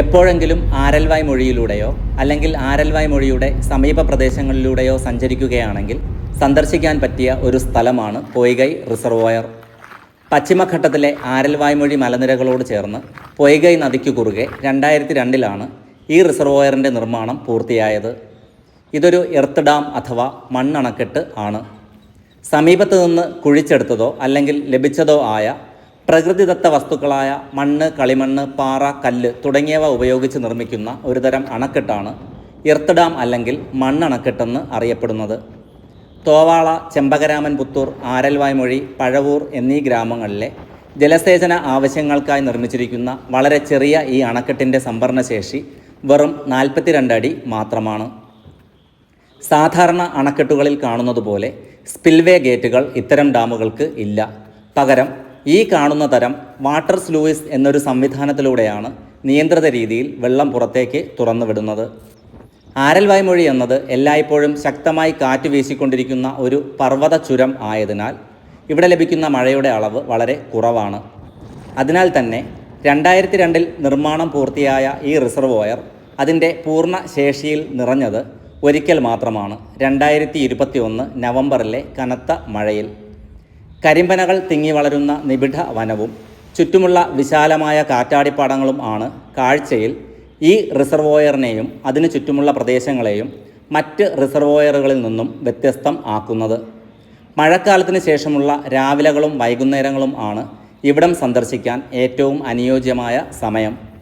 എപ്പോഴെങ്കിലും ആരൽവായ് മൊഴിയിലൂടെയോ അല്ലെങ്കിൽ ആരൽവായ് മൊഴിയുടെ സമീപ പ്രദേശങ്ങളിലൂടെയോ സഞ്ചരിക്കുകയാണെങ്കിൽ സന്ദർശിക്കാൻ പറ്റിയ ഒരു സ്ഥലമാണ് പൊയ്കൈ റിസർവോയർ. പശ്ചിമഘട്ടത്തിലെ ആരൽവായ്മൊഴി മലനിരകളോട് ചേർന്ന് പൊയ്കൈ നദിക്കു കുറുകെ രണ്ടായിരത്തി രണ്ടിലാണ് ഈ റിസർവോയറിന്റെ നിർമ്മാണം പൂർത്തിയായത്. ഇതൊരു എർത്ത് ഡാം അഥവാ മണ്ണണക്കെട്ട് ആണ്. സമീപത്തു നിന്ന് കുഴിച്ചെടുത്തതോ അല്ലെങ്കിൽ ലഭിച്ചതോ ആയ പ്രകൃതിദത്ത വസ്തുക്കളായ മണ്ണ് കളിമണ്ണ് പാറ കല്ല് തുടങ്ങിയവ ഉപയോഗിച്ച് നിർമ്മിക്കുന്ന ഒരുതരം അണക്കെട്ടാണ് എർത്ത് ഡാം അല്ലെങ്കിൽ മണ്ണണക്കെട്ടെന്ന് അറിയപ്പെടുന്നത്. തോവാള ചെമ്പകരാമൻ പുത്തൂർ ആരൽവായ്മൊഴി പഴവൂർ എന്നീ ഗ്രാമങ്ങളിലെ ജലസേചന ആവശ്യങ്ങൾക്കായി നിർമ്മിച്ചിരിക്കുന്ന വളരെ ചെറിയ ഈ അണക്കെട്ടിന്റെ സംഭരണശേഷി വെറും നാൽപ്പത്തിരണ്ട് അടി മാത്രമാണ്. സാധാരണ അണക്കെട്ടുകളിൽ കാണുന്നതുപോലെ സ്പിൽവേ ഗേറ്റുകൾ ഇത്തരം ഡാമുകൾക്ക് ഇല്ല. പകരം ഈ കാണുന്ന തരം വാട്ടർ സ്ലൂയിസ് എന്നൊരു സംവിധാനത്തിലൂടെയാണ് നിയന്ത്രിത രീതിയിൽ വെള്ളം പുറത്തേക്ക് തുറന്നുവിടുന്നത് ആരൽവായ്മൊഴി എന്നത് എല്ലായ്പ്പോഴും ശക്തമായി കാറ്റ് വീശിക്കൊണ്ടിരിക്കുന്ന ഒരു പർവത ചുരം ആയതിനാൽ ഇവിടെ ലഭിക്കുന്ന മഴയുടെ അളവ് വളരെ കുറവാണ്. അതിനാൽ തന്നെ രണ്ടായിരത്തി രണ്ടിൽ നിർമ്മാണം പൂർത്തിയായ ഈ റിസർവോയർ അതിന്റെ പൂർണ ശേഷിയിൽ നിറഞ്ഞത് ഒരിക്കൽ മാത്രമാണ് രണ്ടായിരത്തി ഇരുപത്തി ഒന്ന് നവംബറിലെ കനത്ത മഴയിൽ. കരിമ്പനകൾ തിങ്ങി വളരുന്ന നിബിഡ വനവും ചുറ്റുമുള്ള വിശാലമായ കാറ്റാടിപ്പാടങ്ങളും ആണ് കാഴ്ചയിൽ ഈ റിസർവോയറിനെയും അതിനു ചുറ്റുമുള്ള പ്രദേശങ്ങളെയും മറ്റ് റിസർവോയറുകളിൽ നിന്നും വ്യത്യസ്തം ആക്കുന്നത്. മഴക്കാലത്തിന് ശേഷമുള്ള രാവിലകളും വൈകുന്നേരങ്ങളും ആണ് ഇവിടം സന്ദർശിക്കാൻ ഏറ്റവും അനുയോജ്യമായ സമയം.